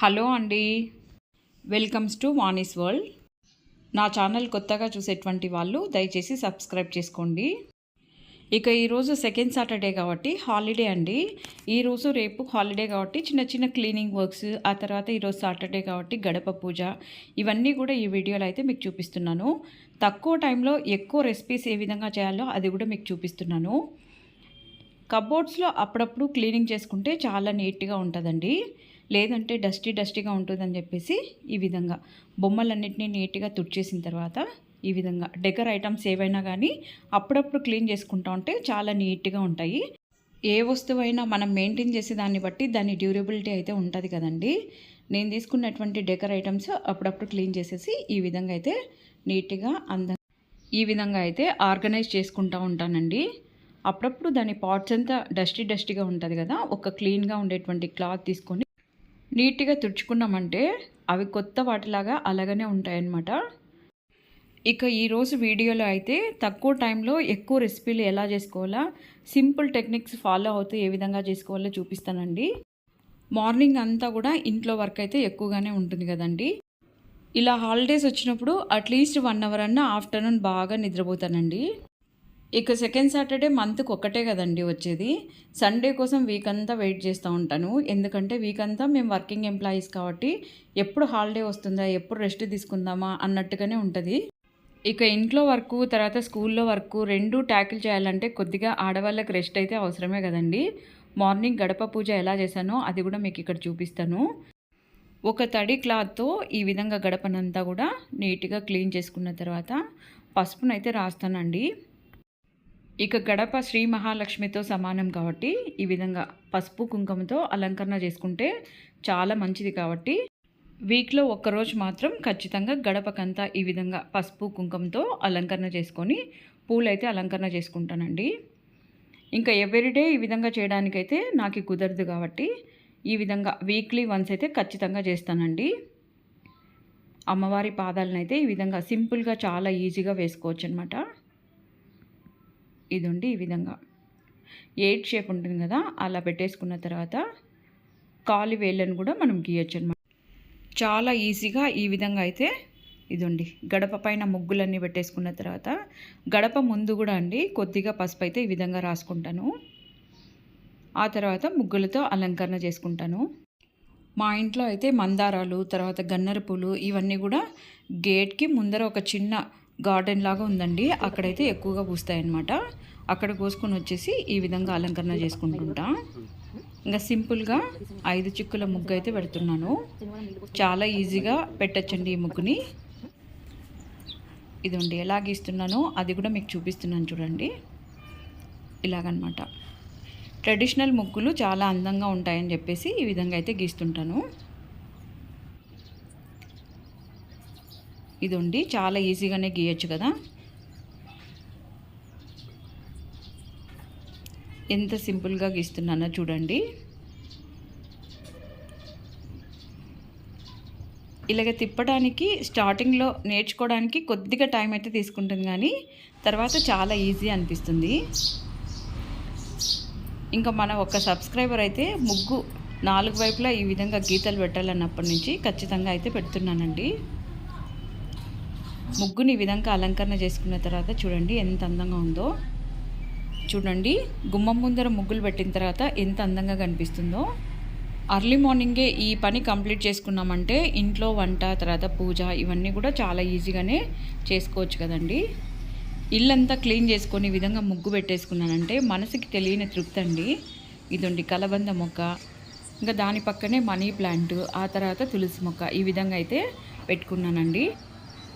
Hello అండి. Welcomes to Vani's world నా channel కొత్తగా చూసేటువంటి వాళ్ళు దయచేసి సబ్స్క్రైబ్ చేసుకోండి. ఇక ఈరోజు సెకండ్ సాటర్డే కాబట్టి హాలిడే అండి. ఈరోజు రేపు హాలిడే కాబట్టి చిన్న చిన్న క్లీనింగ్ వర్క్స్ ఆ తర్వాత ఈరోజు సాటర్డే కాబట్టి గడప పూజ ఇవన్నీ కూడా ఈ వీడియోలో అయితే మీకు చూపిస్తున్నాను. తక్కువ టైంలో ఎక్కువ రెసిపీస్ ఏ విధంగా చేయాలో అది కూడా మీకు చూపిస్తున్నాను. కబోర్డ్స్లో అప్పుడప్పుడు క్లీనింగ్ చేసుకుంటే చాలా నీట్గా ఉంటుందండి. లేదంటే డస్టీ డస్టీగా ఉంటుందని చెప్పేసి ఈ విధంగా బొమ్మలన్నింటినీ నీట్గా తుడిచేసిన తర్వాత ఈ విధంగా డెకర్ ఐటమ్స్ ఏవైనా కానీ అప్పుడప్పుడు క్లీన్ చేసుకుంటా ఉంటే చాలా నీట్గా ఉంటాయి. ఏ వస్తువైనా మనం మెయింటైన్ చేసే దాన్ని బట్టి దాని డ్యూరబిలిటీ అయితే ఉంటుంది కదండి. నేను తీసుకున్నటువంటి డెకర్ ఐటమ్స్ అప్పుడప్పుడు క్లీన్ చేసేసి ఈ విధంగా అయితే నీట్గా అందంగా ఈ విధంగా అయితే ఆర్గనైజ్ చేసుకుంటూ ఉంటానండి. అప్పుడప్పుడు దాని పార్ట్స్ అంతా డస్టీ డస్టీగా ఉంటుంది కదా ఒక క్లీన్గా ఉండేటువంటి క్లాత్ తీసుకొని నీట్గా తుడుచుకున్నామంటే అవి కొత్త వాటిలాగా అలాగనే ఉంటాయన్నమాట. ఇక ఈరోజు వీడియోలో అయితే తక్కువ టైంలో ఎక్కువ రెసిపీలు ఎలా చేసుకోవాలా సింపుల్ టెక్నిక్స్ ఫాలో అవుతూ ఏ విధంగా చేసుకోవాలో చూపిస్తానండి. మార్నింగ్ అంతా కూడా ఇంట్లో వర్క్ అయితే ఎక్కువగానే ఉంటుంది కదండి. ఇలా హాలిడేస్ వచ్చినప్పుడు అట్లీస్ట్ వన్ అవర్ అన్న ఆఫ్టర్నూన్ బాగా నిద్రపోతానండి. ఇక సెకండ్ సాటర్డే మంత్కి ఒక్కటే కదండి వచ్చేది. సండే కోసం వీక్ అంతా వెయిట్ చేస్తూ ఉంటాను. ఎందుకంటే వీక్ అంతా మేము వర్కింగ్ ఎంప్లాయీస్ కాబట్టి ఎప్పుడు హాలిడే వస్తుందా ఎప్పుడు రెస్ట్ తీసుకుందామా అన్నట్టుగానే ఉంటుంది. ఇక ఇంట్లో వర్క్ తర్వాత స్కూల్లో వర్క్ రెండు ట్యాకిల్ చేయాలంటే కొద్దిగా ఆడవాళ్ళకి రెస్ట్ అయితే అవసరమే కదండి. మార్నింగ్ గడప పూజ ఎలా చేశానో అది కూడా మీకు ఇక్కడ చూపిస్తాను. ఒక తడి క్లాత్తో ఈ విధంగా గడపనంతా కూడా నీట్గా క్లీన్ చేసుకున్న తర్వాత పసుపునైతే రాస్తానండి. ఇక గడప శ్రీ మహాలక్ష్మితో సమానం కాబట్టి ఈ విధంగా పసుపు కుంకుమతో అలంకరణ చేసుకుంటే చాలా మంచిది కాబట్టి వీక్లో ఒక్కరోజు మాత్రం ఖచ్చితంగా గడపకంతా ఈ విధంగా పసుపు కుంకుమతో అలంకరణ చేసుకొని పూలైతే అలంకరణ చేసుకుంటానండి. ఇంకా ఎవ్రీడే ఈ విధంగా చేయడానికైతే నాకు కుదరదు కాబట్టి ఈ విధంగా వీక్లీ వన్స్ అయితే ఖచ్చితంగా చేస్తానండి. అమ్మవారి పాదాలను అయితే ఈ విధంగా సింపుల్గా చాలా ఈజీగా వేసుకోవచ్చు అనమాట ఇది ఉండి ఈ విధంగా. ఎయిట్ షేప్ ఉంటుంది కదా అలా పెట్టేసుకున్న తర్వాత కాలి వేళ్ళను కూడా మనం గీయచ్చు అనమాట చాలా ఈజీగా ఈ విధంగా అయితే ఇదండి. గడప పైన ముగ్గులన్నీ పెట్టేసుకున్న తర్వాత గడప ముందు కూడా అండి కొద్దిగా పసుపు అయితే ఈ విధంగా రాసుకుంటాను. ఆ తర్వాత ముగ్గులతో అలంకరణ చేసుకుంటాను. మా ఇంట్లో అయితే మందారాలు తర్వాత గన్నర పూలు ఇవన్నీ కూడా గేట్కి ముందర ఒక చిన్న గార్డెన్ లాగా ఉందండి. అక్కడైతే ఎక్కువగా పూస్తాయన్నమాట. అక్కడ కోసుకొని వచ్చేసి ఈ విధంగా అలంకరణ చేసుకుంటుంటా. ఇంకా సింపుల్గా ఐదు చిక్కుల ముగ్గు అయితే పెడుతున్నాను. చాలా ఈజీగా పెట్టచ్చండి ఈ ముగ్గుని. ఇదండి ఎలా గీస్తున్నానో అది కూడా మీకు చూపిస్తున్నాను చూడండి. ఇలాగనమాట ట్రెడిషనల్ ముగ్గులు చాలా అందంగా ఉంటాయని చెప్పేసి ఈ విధంగా అయితే గీస్తుంటాను. ఇది ఉండి చాలా ఈజీగానే గీయచ్చు కదా. ఎంత సింపుల్గా గీస్తున్నానో చూడండి. ఇలాగ తిప్పడానికి స్టార్టింగ్లో నేర్చుకోవడానికి కొద్దిగా టైం అయితే తీసుకుంటుంది కానీ తర్వాత చాలా ఈజీ అనిపిస్తుంది. ఇంకా మన ఒక సబ్స్క్రైబర్ అయితే ముగ్గు నాలుగు వైపులా ఈ విధంగా గీతలు పెట్టాలన్నప్పటి నుంచి ఖచ్చితంగా అయితే పెడుతున్నానండి. ముగ్గుని ఈ విధంగా అలంకరణ చేసుకున్న తర్వాత చూడండి ఎంత అందంగా ఉందో. చూడండి గుమ్మం ముందర ముగ్గులు పెట్టిన తర్వాత ఎంత అందంగా కనిపిస్తుందో. అర్లీ మార్నింగే ఈ పని కంప్లీట్ చేసుకున్నామంటే ఇంట్లో వంట తర్వాత పూజ ఇవన్నీ కూడా చాలా ఈజీగానే చేసుకోవచ్చు కదండి. ఇల్లంతా క్లీన్ చేసుకొని విధంగా ముగ్గు పెట్టేసుకున్నానంటే మనసుకి తెలియని తృప్తి అండి. ఇదండి కలబంద మొక్క. ఇంకా దాని పక్కనే మనీ ప్లాంట్ ఆ తర్వాత తులసి మొక్క ఈ విధంగా అయితే పెట్టుకున్నానండి.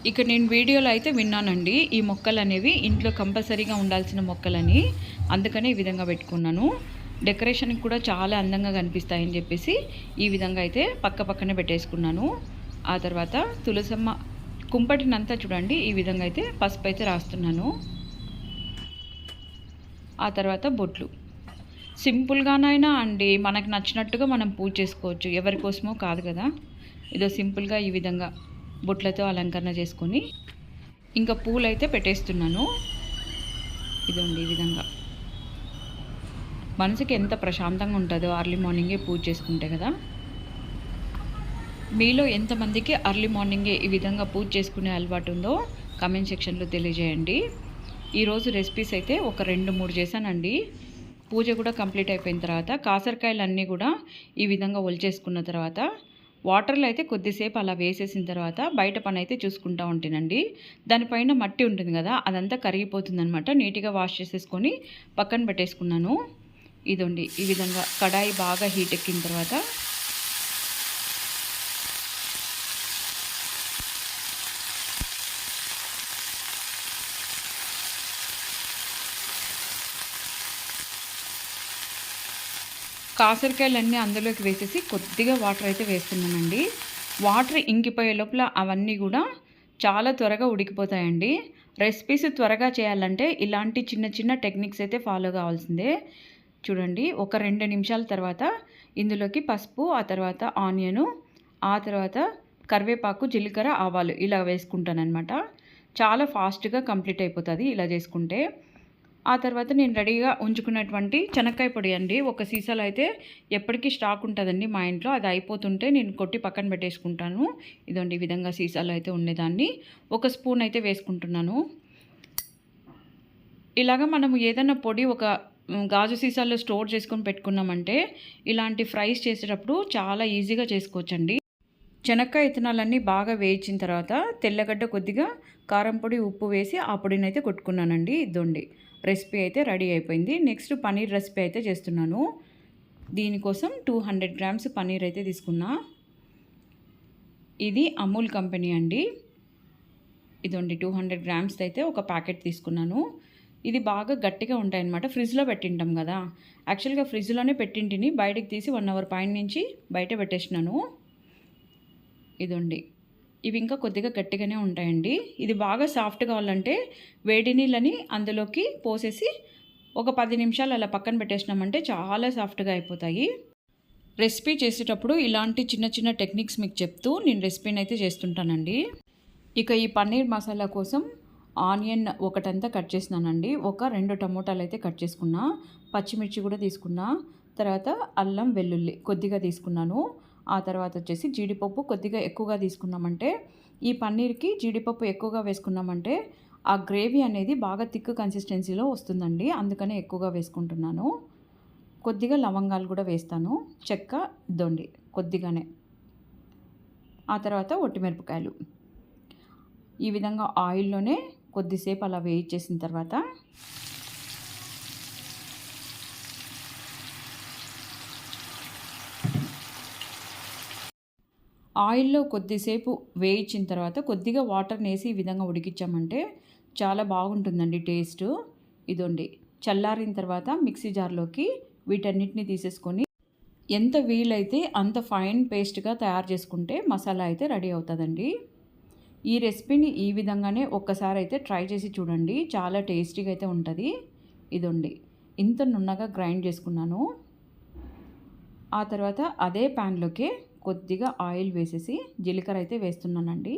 ఇక్కడ నేను వీడియోలో అయితే విన్నానండి ఈ మొక్కలు అనేవి ఇంట్లో కంపల్సరీగా ఉండాల్సిన మొక్కలని అందుకనే ఈ విధంగా పెట్టుకున్నాను. డెకరేషన్కి కూడా చాలా అందంగా కనిపిస్తాయని చెప్పేసి ఈ విధంగా అయితే పక్క పక్కనే పెట్టేసుకున్నాను. ఆ తర్వాత తులసమ్మ కుంపటినంతా చూడండి ఈ విధంగా అయితే పసుపు అయితే రాస్తున్నాను. ఆ తర్వాత బొట్లు. సింపుల్గానైనా అండి మనకు నచ్చినట్టుగా మనం పూజ చేసుకోవచ్చు. ఎవరి కోసమో కాదు కదా. ఏదో సింపుల్గా ఈ విధంగా బొట్లతో అలంకరణ చేసుకొని ఇంకా పూలు అయితే పెట్టేస్తున్నాను. ఇదండి ఈ విధంగా. మనసుకి ఎంత ప్రశాంతంగా ఉంటుందో అర్లీ మార్నింగే పూజ చేసుకుంటే కదా. మీలో ఎంతమందికి అర్లీ మార్నింగే ఈ విధంగా పూజ చేసుకునే అలవాటు ఉందో కమెంట్ సెక్షన్లో తెలియజేయండి. ఈరోజు రెసిపీస్ అయితే ఒక రెండు మూడు చేశానండి. పూజ కూడా కంప్లీట్ అయిపోయిన తర్వాత కాసరకాయలన్నీ కూడా ఈ విధంగా ఒలిచేసుకున్న తర్వాత వాటర్లో అయితే కొద్దిసేపు అలా వేసేసిన తర్వాత బయట పని అయితే చూసుకుంటూ ఉంటానండి దానిపైన మట్టి ఉంటుంది కదా అదంతా కరిగిపోతుంది అనమాట నీట్గా వాష్ చేసేసుకొని పక్కన పెట్టేసుకున్నాను. ఇదండి ఈ విధంగా కడాయి బాగా హీట్ ఎక్కిన తర్వాత కాసరికాయలన్నీ అందులోకి వేసేసి కొద్దిగా వాటర్ అయితే వేస్తున్నానండి. వాటర్ ఇంకిపోయే లోపల అవన్నీ కూడా చాలా త్వరగా ఉడికిపోతాయండి. రెసిపీస్ త్వరగా చేయాలంటే ఇలాంటి చిన్న చిన్న టెక్నిక్స్ అయితే ఫాలో కావాల్సిందే. చూడండి ఒక రెండు నిమిషాల తర్వాత ఇందులోకి పసుపు ఆ తర్వాత ఆనియను ఆ తర్వాత కరివేపాకు జీలకర్ర ఆవాలు ఇలా వేసుకుంటానమాట చాలా ఫాస్ట్గా కంప్లీట్ అయిపోతుంది ఇలా చేసుకుంటే. ఆ తర్వాత నేను రెడీగా ఉంచుకున్నటువంటి చెనక్కాయ పొడి అండి. ఒక సీసాలో అయితే ఎప్పటికీ స్టాక్ ఉంటుందండి మా ఇంట్లో. అది అయిపోతుంటే నేను కొట్టి పక్కన పెట్టేసుకుంటాను. ఇదండి ఈ విధంగా సీసాలో అయితే ఉండేదాన్ని. ఒక స్పూన్ అయితే వేసుకుంటున్నాను. ఇలాగ మనము ఏదైనా పొడి ఒక గాజు సీసాల్లో స్టోర్ చేసుకొని పెట్టుకున్నామంటే ఇలాంటి ఫ్రైస్ చేసేటప్పుడు చాలా ఈజీగా చేసుకోవచ్చండి. చెనక్కాయ ఇత్తనాలన్నీ బాగా వేయించిన తర్వాత తెల్లగడ్డ కొద్దిగా కారం పొడి ఉప్పు వేసి ఆ పొడిని అయితే కొట్టుకున్నానండి. ఇద్దండి రెసిపీ అయితే రెడీ అయిపోయింది. నెక్స్ట్ పన్నీర్ రెసిపీ అయితే చేస్తున్నాను. దీనికోసం టూ హండ్రెడ్ గ్రామ్స్ పన్నీర్ అయితే తీసుకున్నా. ఇది అమూల్ కంపెనీ అండి. ఇదండి టూ హండ్రెడ్ గ్రామ్స్ అయితే ఒక ప్యాకెట్ తీసుకున్నాను. ఇది బాగా గట్టిగా ఉంటాయన్నమాట. ఫ్రిడ్జ్లో పెట్టింటాం కదా. యాక్చువల్గా ఫ్రిడ్జ్లోనే పెట్టింటిని బయటకు తీసి వన్ అవర్ పైన నుంచి బయట పెట్టేసినాను. ఇదండి ఇవి ఇంకా కొద్దిగా గట్టిగానే ఉంటాయండి. ఇది బాగా సాఫ్ట్ కావాలంటే వేడి నీళ్ళని అందులోకి పోసేసి ఒక పది నిమిషాలు అలా పక్కన పెట్టేసినామంటే చాలా సాఫ్ట్గా అయిపోతాయి. రెసిపీ చేసేటప్పుడు ఇలాంటి చిన్న చిన్న టెక్నిక్స్ మీకు చెప్తూ నేను రెసిపీని అయితే చేస్తుంటానండి. ఇక ఈ పన్నీర్ మసాలా కోసం ఆనియన్ ఒకటంతా కట్ చేసినానండి. ఒక రెండు టమోటాలు అయితే కట్ చేసుకున్నా పచ్చిమిర్చి కూడా తీసుకున్నా తర్వాత అల్లం వెల్లుల్లి కొద్దిగా తీసుకున్నాను. ఆ తర్వాత వచ్చేసి జీడిపప్పు కొద్దిగా ఎక్కువగా తీసుకున్నామంటే ఈ పన్నీర్కి జీడిపప్పు ఎక్కువగా వేసుకున్నామంటే ఆ గ్రేవీ అనేది బాగా థిక్ కన్సిస్టెన్సీలో వస్తుందండి. అందుకనే ఎక్కువగా వేసుకుంటున్నాను. కొద్దిగా లవంగాలు కూడా వేస్తాను. చెక్క దొండి కొద్దిగానే. ఆ తర్వాత ఒట్టిమిరపకాయలు. ఈ విధంగా ఆయిల్లోనే కొద్దిసేపు అలా వేయించేసిన తర్వాత ఆయిల్లో కొద్దిసేపు వేయించిన తర్వాత కొద్దిగా వాటర్ని వేసి ఈ విధంగా ఉడికించామంటే చాలా బాగుంటుందండి టేస్ట్. ఇదండి. చల్లారిన తర్వాత మిక్సీ జార్లోకి వీటన్నిటిని తీసేసుకొని ఎంత వీలైతే అంత ఫైన్ పేస్ట్గా తయారు చేసుకుంటే మసాలా అయితే రెడీ అవుతుందండి. ఈ రెసిపీని ఈ విధంగానే ఒక్కసారి అయితే ట్రై చేసి చూడండి. చాలా టేస్టీగా అయితే ఉంటుంది. ఇదండి. ఇంత నున్నగా గ్రైండ్ చేసుకున్నాను. ఆ తర్వాత అదే ప్యాన్లోకి కొద్దిగా ఆయిల్ వేసేసి జీలకర్ర అయితే వేస్తున్నానండి.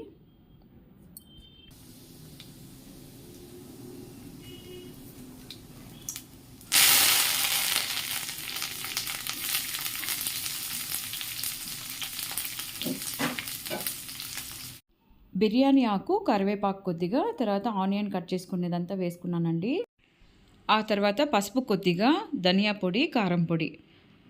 బిర్యానీ ఆకు కరివేపాకు కొద్దిగా తర్వాత ఆనియన్ కట్ చేసుకునేదంతా వేసుకున్నానండి. ఆ తర్వాత పసుపు కొద్దిగా ధనియా పొడి కారం పొడి.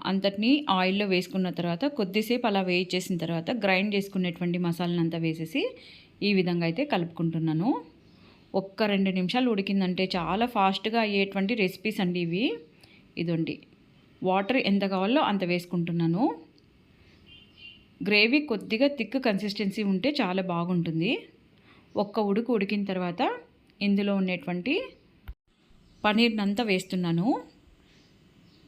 అంతటిని ఆయిల్లో వేసుకున్న తర్వాత కొద్దిసేపు అలా వేయించేసిన తర్వాత గ్రైండ్ చేసుకునేటువంటి మసాలనంతా వేసేసి ఈ విధంగా అయితే కలుపుకుంటున్నాను. ఒక్క రెండు నిమిషాలు ఉడికిందంటే చాలా ఫాస్ట్గా అయ్యేటువంటి రెసిపీస్ అండి ఇవి. ఇదండి. వాటర్ ఎంత కావాలో అంత వేసుకుంటున్నాను. గ్రేవీ కొద్దిగా థిక్ కన్సిస్టెన్సీ ఉంటే చాలా బాగుంటుంది. ఒక్క ఉడుకు ఉడికిన తర్వాత ఇందులో ఉండేటువంటి పనీర్నంతా వేస్తున్నాను.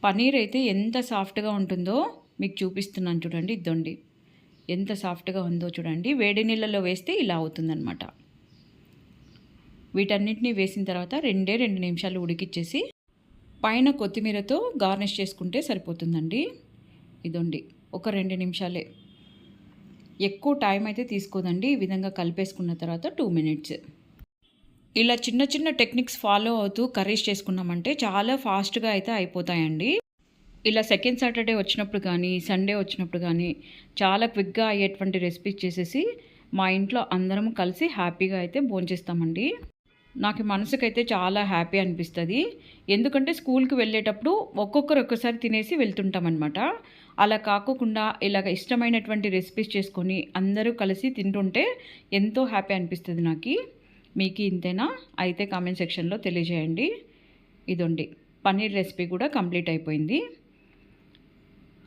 పనీర్ అయితే ఎంత సాఫ్ట్గా ఉంటుందో మీకు చూపిస్తున్నాను చూడండి ఇద్దండి. ఎంత సాఫ్ట్గా ఉందో చూడండి. వేడి నీళ్ళలో వేస్తే ఇలా అవుతుందనమాట వీటన్నిటిని వేసిన తర్వాత రెండే రెండు నిమిషాలు ఉడికిచ్చేసి పైన కొత్తిమీరతో గార్నిష్ చేసుకుంటే సరిపోతుందండి. ఇదండి ఒక రెండు నిమిషాలే. ఎక్కువ టైం అయితే తీసుకోదండి. ఈ విధంగా కలిపేసుకున్న తర్వాత టూ మినిట్స్. ఇలా చిన్న చిన్న టెక్నిక్స్ ఫాలో అవుతూ కర్రీస్ చేసుకున్నామంటే చాలా ఫాస్ట్గా అయితే అయిపోతాయండి. ఇలా సెకండ్ సాటర్డే వచ్చినప్పుడు కానీ సండే వచ్చినప్పుడు కానీ చాలా క్విక్గా అయ్యేటువంటి రెసిపీస్ చేసేసి మా ఇంట్లో అందరం కలిసి హ్యాపీగా అయితే భోంచేస్తామండి. నాకు మనసుకైతే చాలా హ్యాపీ అనిపిస్తుంది. ఎందుకంటే స్కూల్కి వెళ్ళేటప్పుడు ఒక్కొక్కరు ఒక్కసారి తినేసి వెళ్తుంటామన్నమాట. అలా కాకోకుండా ఇలాగ ఇష్టమైనటువంటి రెసిపీస్ చేసుకొని అందరూ కలిసి తింటుంటే ఎంతో హ్యాపీ అనిపిస్తుంది నాకు. మీకు ఇంతేనా? అయితే కామెంట్ సెక్షన్లో తెలియజేయండి. ఇదండి. పన్నీర్ రెసిపీ కూడా కంప్లీట్ అయిపోయింది.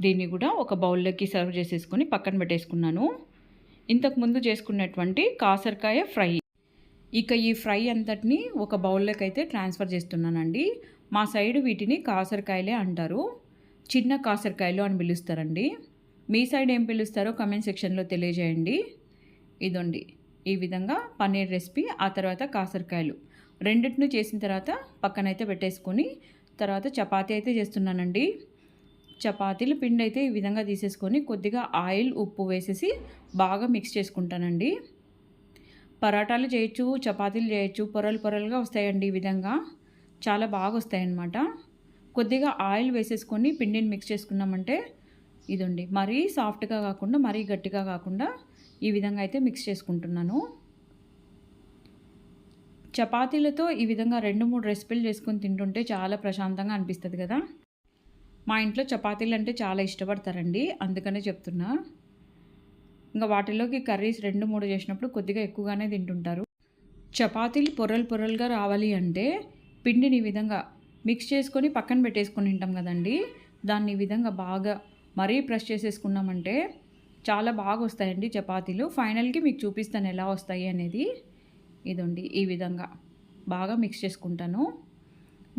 దీన్ని కూడా ఒక బౌల్లోకి సర్వ్ చేసేసుకొని పక్కన పెట్టేసుకున్నాను. ఇంతకుముందు చేసుకున్నటువంటి కాసరకాయ ఫ్రై. ఇక ఈ ఫ్రై అంతటిని ఒక బౌల్లోకి అయితే ట్రాన్స్ఫర్ చేస్తున్నానండి. మా సైడ్ వీటిని కాసరకాయలే అంటారు. చిన్న కాసరకాయలు అని పిలుస్తారండి. మీ సైడ్ ఏం పిలుస్తారో కమెంట్ సెక్షన్లో తెలియజేయండి. ఇదండి. ఈ విధంగా పన్నీర్ రెసిపీ ఆ తర్వాత కాసరకాయలు. రెండింటిని చేసిన తర్వాత పక్కనైతే పెట్టేసుకొని తర్వాత చపాతీ అయితే చేస్తున్నానండి. చపాతీలు పిండి అయితే ఈ విధంగా తీసేసుకొని కొద్దిగా ఆయిల్ ఉప్పు వేసేసి బాగా మిక్స్ చేసుకుంటానండి. పరాటాలు చేయొచ్చు చపాతీలు చేయొచ్చు పొరలు పొరలుగా వస్తాయండి ఈ విధంగా. చాలా బాగా వస్తాయన్నమాట. కొద్దిగా ఆయిల్ వేసేసుకొని పిండిని మిక్స్ చేసుకున్నామంటే ఇదండి. మరీ సాఫ్ట్గా కాకుండా మరీ గట్టిగా కాకుండా ఈ విధంగా అయితే మిక్స్ చేసుకుంటున్నాను. చపాతీలతో ఈ విధంగా రెండు మూడు రెసిపీలు చేసుకొని తింటుంటే చాలా ప్రశాంతంగా అనిపిస్తుంది కదా. మా ఇంట్లో చపాతీలు అంటే చాలా ఇష్టపడతారండి. అందుకనే చెప్తున్నా. ఇంకా వాటిలోకి కర్రీస్ రెండు మూడు చేసినప్పుడు కొద్దిగా ఎక్కువగానే తింటుంటారు. చపాతీలు పొరలు పొరలుగా రావాలి అంటే పిండిని ఈ విధంగా మిక్స్ చేసుకొని పక్కన పెట్టేసుకొని తింటాం కదండి. దాన్ని ఈ విధంగా బాగా మరీ ప్రెస్ చేసేసుకున్నామంటే చాలా బాగా వస్తాయండి చపాతీలు. ఫైనల్కి మీకు చూపిస్తాను ఎలా వస్తాయి అనేది. ఇదండి ఈ విధంగా బాగా మిక్స్ చేసుకుంటాను.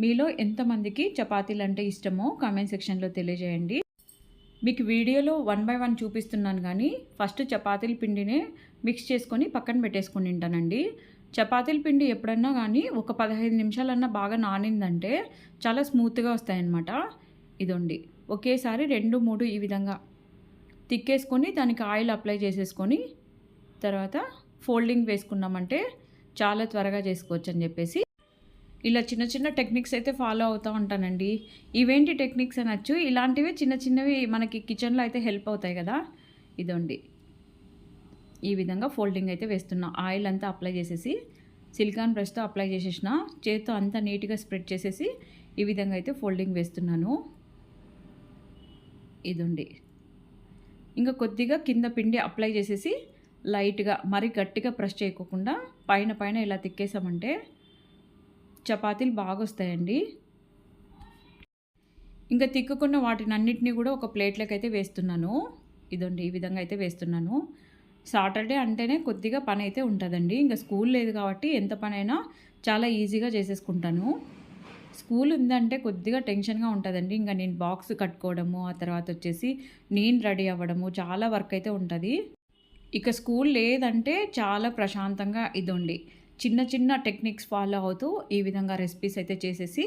మీలో ఎంతమందికి చపాతీలు అంటే ఇష్టమో కామెంట్ సెక్షన్లో తెలియజేయండి. మీకు వీడియోలో వన్ బై వన్ చూపిస్తున్నాను కానీ ఫస్ట్ చపాతీల పిండినే మిక్స్ చేసుకొని పక్కన పెట్టేసుకొని తింటానండి. చపాతీల పిండి ఎప్పుడన్నా కానీ ఒక పదహైదు నిమిషాలన్నా బాగా నానిందంటే చాలా స్మూత్గా వస్తాయన్నమాట. ఇదండి ఒకేసారి రెండు మూడు ఈ విధంగా తిక్కేసుకొని దానికి ఆయిల్ అప్లై చేసేసుకొని తర్వాత ఫోల్డింగ్ వేసుకున్నామంటే చాలా త్వరగా చేసుకోవచ్చు అని చెప్పేసి. ఇలా చిన్న చిన్న టెక్నిక్స్ అయితే ఫాలో అవుతూ ఉంటానండి. ఇవేంటి టెక్నిక్స్ అనొచ్చు ఇలాంటివి చిన్న చిన్నవి మనకి కిచెన్లో అయితే హెల్ప్ అవుతాయి కదా? ఇదండి. ఈ విధంగా ఫోల్డింగ్ అయితే వేస్తున్నా. ఆయిల్ అంతా అప్లై చేసేసి సిలికాన్ బ్రష్తో అప్లై చేసేసిన చేతితో అంతా నీట్గా స్ప్రెడ్ చేసేసి ఈ విధంగా అయితే ఫోల్డింగ్ వేస్తున్నాను. ఇదండి. ఇంకా కొద్దిగా కింద పిండి అప్లై చేసేసి లైట్గా మరి గట్టిగా ప్రెస్ చేయకోకుండా పైన పైన ఇలా తిక్కేసామంటే చపాతీలు బాగా వస్తాయండి ఇంకా తిక్కుకున్న వాటిని అన్నిటినీ కూడా ఒక ప్లేట్లోకి అయితే వేస్తున్నాను. ఇదండి ఈ విధంగా అయితే వేస్తున్నాను. సాటర్డే అంటేనే కొద్దిగా పని అయితే ఉంటుందండి. ఇంకా స్కూల్ లేదు కాబట్టి ఎంత పనైనా చాలా ఈజీగా చేసేసుకుంటాను. స్కూల్ ఉందంటే కొద్దిగా టెన్షన్గా ఉంటుందండి. ఇంకా నేను బాక్స్ కట్టుకోవడము ఆ తర్వాత వచ్చేసి నేను రెడీ అవ్వడము చాలా వర్క్ అయితే ఉంటుంది. ఇక స్కూల్ లేదంటే చాలా ప్రశాంతంగా ఇదండి చిన్న చిన్న టెక్నిక్స్ ఫాలో అవుతూ ఈ విధంగా రెసిపీస్ అయితే చేసేసి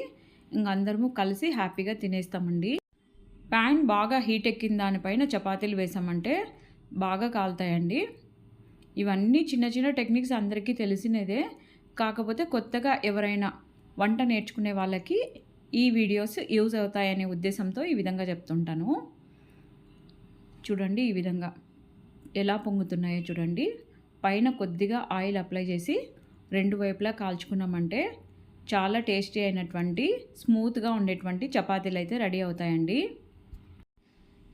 ఇంక అందరము కలిసి హ్యాపీగా తినేస్తామండి. ప్యాన్ బాగా హీట్ ఎక్కిన దానిపైన చపాతీలు వేసామంటే బాగా కాలుతాయండి. ఇవన్నీ చిన్న చిన్న టెక్నిక్స్ అందరికీ తెలిసినదే. కాకపోతే కొత్తగా ఎవరైనా వంట నేర్చుకునే వాళ్ళకి ఈ వీడియోస్ యూజ్ అవుతాయనే ఉద్దేశంతో ఈ విధంగా చెప్తుంటాను. చూడండి ఈ విధంగా ఎలా పొంగుతున్నాయో చూడండి. పైన కొద్దిగా ఆయిల్ అప్లై చేసి రెండు వైపులా కాల్చుకున్నామంటే చాలా టేస్టీ అయినటువంటి స్మూత్గా ఉండేటువంటి చపాతీలు అయితే రెడీ అవుతాయండి.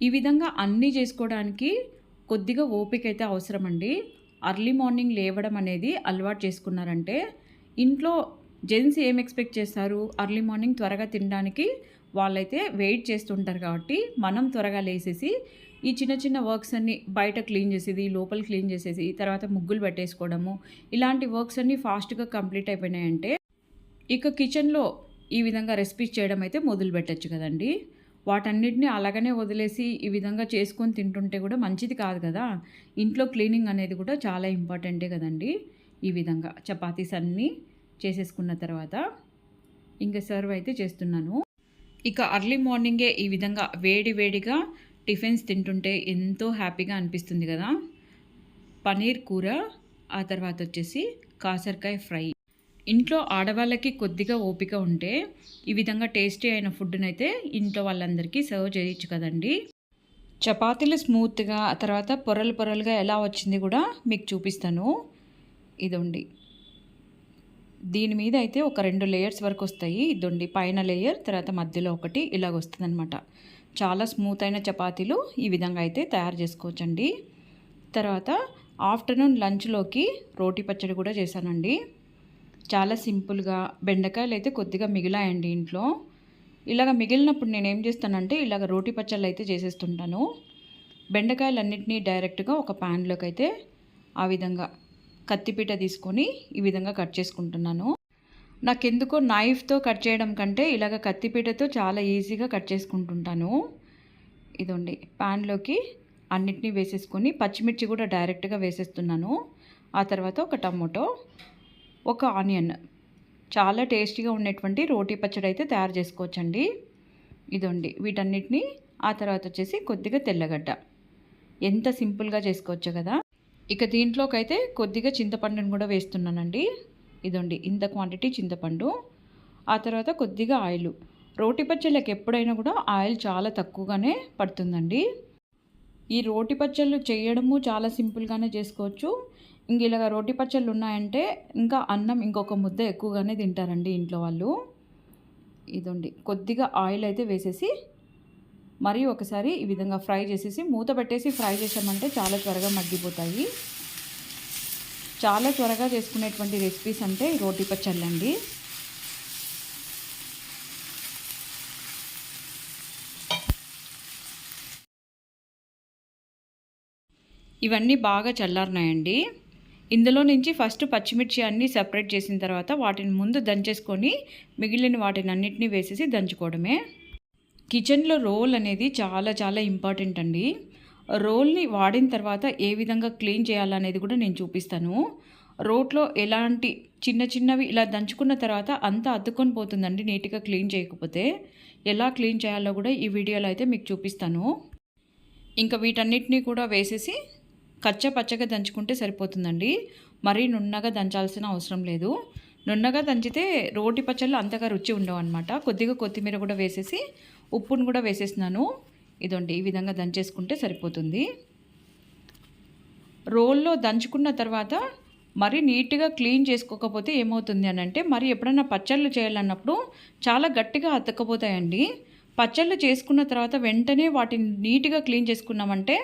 ఈ విధంగా అన్నీ చేసుకోవడానికి కొద్దిగా ఓపిక అయితే అవసరం అండి అర్లీ మార్నింగ్ లేవడం అనేది అలవాటు చేసుకున్నారంటే ఇంట్లో జెంట్స్ ఏం ఎక్స్పెక్ట్ చేస్తారు? అర్లీ మార్నింగ్ త్వరగా తినడానికి వాళ్ళైతే వెయిట్ చేస్తుంటారు కాబట్టి మనం త్వరగా లేసేసి ఈ చిన్న చిన్న వర్క్స్ అన్నీ బయట క్లీన్ చేసేది లోపల క్లీన్ చేసేసి తర్వాత ముగ్గులు పెట్టేసుకోవడము ఇలాంటి వర్క్స్ అన్నీ ఫాస్ట్గా కంప్లీట్ అయిపోయినాయంటే ఇక కిచెన్లో ఈ విధంగా రెసిపీస్ చేయడం అయితే మొదలు పెట్టచ్చు కదండి. వాటన్నిటిని అలాగనే వదిలేసి ఈ విధంగా చేసుకొని తింటుంటే కూడా మంచిది కాదు కదా. ఇంట్లో క్లీనింగ్ అనేది కూడా చాలా ఇంపార్టెంటే కదండి ఈ విధంగా. చపాతీస్ అన్నీ చేసేసుకున్న తర్వాత ఇంకా సర్వ్ అయితే చేస్తున్నాను. ఇక అర్లీ మార్నింగే ఈ విధంగా వేడి వేడిగా టిఫిన్స్ తింటుంటే ఎంతో హ్యాపీగా అనిపిస్తుంది కదా. పనీర్ కూర ఆ తర్వాత వచ్చేసి కాసరకాయ ఫ్రై. ఇంట్లో ఆడవాళ్ళకి కొద్దిగా ఓపిక ఉంటే ఈ విధంగా టేస్టీ అయిన ఫుడ్ని అయితే ఇంట్లో వాళ్ళందరికీ సర్వ్ చేయొచ్చు కదండి. చపాతీలు స్మూత్గా తర్వాత పొరలు పొరలుగా ఎలా వచ్చింది కూడా మీకు చూపిస్తాను. ఇదండి. దీని మీద అయితే ఒక రెండు లేయర్స్ వరకు వస్తాయి. దొండి పైన లేయర్ తర్వాత మధ్యలో ఒకటి ఇలాగ వస్తుంది అనమాట చాలా స్మూత్ అయిన చపాతీలు ఈ విధంగా అయితే తయారు చేసుకోవచ్చండి. తర్వాత ఆఫ్టర్నూన్ లంచ్లోకి రోటి పచ్చడి కూడా చేశానండి. చాలా సింపుల్గా బెండకాయలు అయితే కొద్దిగా మిగిలాయండి ఇంట్లో. ఇలాగ మిగిలినప్పుడు నేను ఏం చేస్తానంటే ఇలాగ రోటి పచ్చళ్ళు అయితే చేసేస్తుంటాను. బెండకాయలన్నింటినీ డైరెక్ట్గా ఒక ప్యాన్లోకి అయితే ఆ విధంగా కత్తిపీట తీసుకొని ఈ విధంగా కట్ చేసుకుంటున్నాను. నాకెందుకో నైఫ్తో కట్ చేయడం కంటే ఇలాగ కత్తిపీటతో చాలా ఈజీగా కట్ చేసుకుంటుంటాను. ఇదండి. ప్యాన్లోకి అన్నిటినీ వేసేసుకొని పచ్చిమిర్చి కూడా డైరెక్ట్గా వేసేస్తున్నాను. ఆ తర్వాత ఒక టమోటో ఒక ఆనియన్. చాలా టేస్టీగా ఉండేటువంటి రోటీ పచ్చడి అయితే తయారు చేసుకోవచ్చండి. ఇదండి. వీటన్నిటిని ఆ తర్వాత వచ్చేసి కొద్దిగా తెల్లగడ్డ. ఎంత సింపుల్గా చేసుకోవచ్చు కదా? ఇక దీంట్లోకైతే కొద్దిగా చింతపండుని కూడా వేస్తున్నానండి. ఇదండి ఇంత క్వాంటిటీ చింతపండు. ఆ తర్వాత కొద్దిగా ఆయిల్. రోటి పచ్చళ్ళకి ఎప్పుడైనా కూడా ఆయిల్ చాలా తక్కువగానే పడుతుందండి. ఈ రోటి పచ్చళ్ళు చేయడము చాలా సింపుల్గానే చేసుకోవచ్చు. ఇంక ఇలాగ రోటి పచ్చళ్ళు ఉన్నాయంటే ఇంకా అన్నం ఇంకొక ముద్ద ఎక్కువగానే తింటారండి ఇంట్లో వాళ్ళు. ఇదండి కొద్దిగా ఆయిల్ అయితే వేసేసి మరీ ఒకసారి ఈ విధంగా ఫ్రై చేసేసి మూత పెట్టేసి ఫ్రై చేసామంటే చాలా త్వరగా మగ్గిపోతాయి. చాలా త్వరగా చేసుకునేటువంటి రెసిపీస్ అంటే రోటి పచ్చళ్ళండి ఇవన్నీ బాగా చల్లారినాయండి. ఇందులో నుంచి ఫస్ట్ పచ్చిమిర్చి అన్నీ సపరేట్ చేసిన తర్వాత వాటిని ముందు దంచేసుకొని మిగిలిన వాటిని అన్నిటినీ వేసేసి దంచుకోవడమే. కిచెన్లో రోల్ అనేది చాలా చాలా ఇంపార్టెంట్ అండి. రోల్ని వాడిన తర్వాత ఏ విధంగా క్లీన్ చేయాలనేది కూడా నేను చూపిస్తాను. రోట్లో ఎలాంటి చిన్న చిన్నవి ఇలా దంచుకున్న తర్వాత అంతా అద్దుకొని పోతుందండి నీట్గా క్లీన్ చేయకపోతే. ఎలా క్లీన్ చేయాలో కూడా ఈ వీడియోలో అయితే మీకు చూపిస్తాను. ఇంకా వీటన్నిటినీ కూడా వేసేసి కచ్చ పచ్చగా దంచుకుంటే సరిపోతుందండి. మరీ నున్నగా దంచాల్సిన అవసరం లేదు. నున్నగా దంచితే రోటి పచ్చళ్ళు అంతగా రుచి ఉండవు అనమాట కొద్దిగా కొత్తిమీర కూడా వేసేసి ఉప్పును కూడా వేసేసినాను ఇదండి ఈ విధంగా దంచేసుకుంటే సరిపోతుంది. రోల్లో దంచుకున్న తర్వాత మరి నీట్గా క్లీన్ చేసుకోకపోతే ఏమవుతుంది అని అంటే మరి ఎప్పుడైనా పచ్చళ్ళు చేయాలన్నప్పుడు చాలా గట్టిగా అతకపోతాయండి పచ్చళ్ళు చేసుకున్న తర్వాత వెంటనే వాటిని నీట్గా క్లీన్ చేసుకున్నామంటే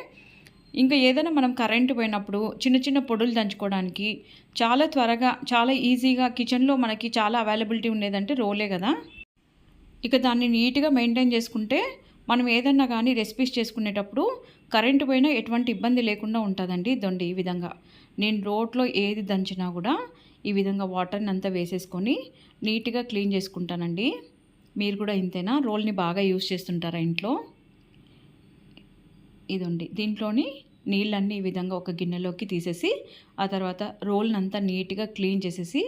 ఇంకా ఏదైనా మనం కరెంటు పోయినప్పుడు చిన్న చిన్న పొడులు దంచుకోవడానికి చాలా త్వరగా చాలా ఈజీగా కిచెన్లో మనకి చాలా అవైలబిలిటీ ఉండేదంటే రోలే కదా. ఇక దాన్ని నీట్గా మెయింటైన్ చేసుకుంటే మనం ఏదన్నా కానీ రెసిపీస్ చేసుకునేటప్పుడు కరెంటు పోయినా ఎటువంటి ఇబ్బంది లేకుండా ఉంటుందండి దొండి ఈ విధంగా. నేను రోట్లో ఏది దంచినా కూడా ఈ విధంగా వాటర్ని అంతా వేసేసుకొని నీట్గా క్లీన్ చేసుకుంటానండి. మీరు కూడా ఇంతేనా? రోల్ని బాగా యూస్ చేస్తుంటారా ఇంట్లో? ఇదండి దీంట్లోని నీళ్ళన్నీ ఈ విధంగా ఒక గిన్నెలోకి తీసేసి ఆ తర్వాత రోల్ని అంతా నీట్గా క్లీన్ చేసేసి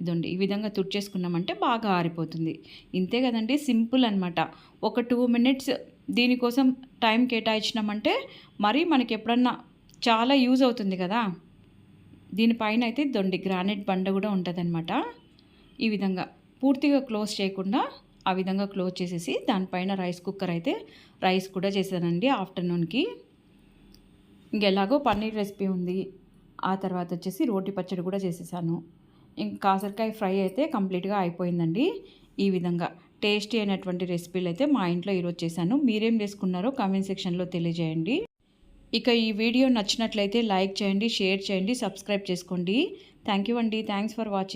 ఇదండి. ఈ విధంగా తుడిచేసుకున్నామంటే బాగా ఆరిపోతుంది. ఇంతే కదండి సింపుల్ అనమాట ఒక టూ మినిట్స్ దీనికోసం టైం కేటాయించినామంటే మరీ మనకి ఎప్పుడన్నా చాలా యూజ్ అవుతుంది కదా. దీనిపైన అయితే దొండి గ్రానైట్ బండ కూడా ఉంటుందన్నమాట. ఈ విధంగా పూర్తిగా క్లోజ్ చేయకుండా ఆ విధంగా క్లోజ్ చేసేసి దానిపైన రైస్ కుక్కర్ అయితే రైస్ కూడా చేశానండి ఆఫ్టర్నూన్కి. ఇంకెలాగో పన్నీర్ రెసిపీ ఉంది. ఆ తర్వాత వచ్చేసి రోటి పచ్చడి కూడా చేసేసాను. ఇంకా కాసరకాయ ఫ్రై అయితే కంప్లీట్గా అయిపోయిందండి. ఈ విధంగా టేస్టీ అయినటువంటి రెసిపీలు అయితే మా ఇంట్లో ఈరోజు చేశాను. మీరేం చేసుకున్నారో కామెంట్ సెక్షన్లో తెలియజేయండి. ఇక ఈ వీడియో నచ్చినట్లయితే లైక్ చేయండి షేర్ చేయండి సబ్స్క్రైబ్ చేసుకోండి. థ్యాంక్ యూ అండి. Thanks for watching.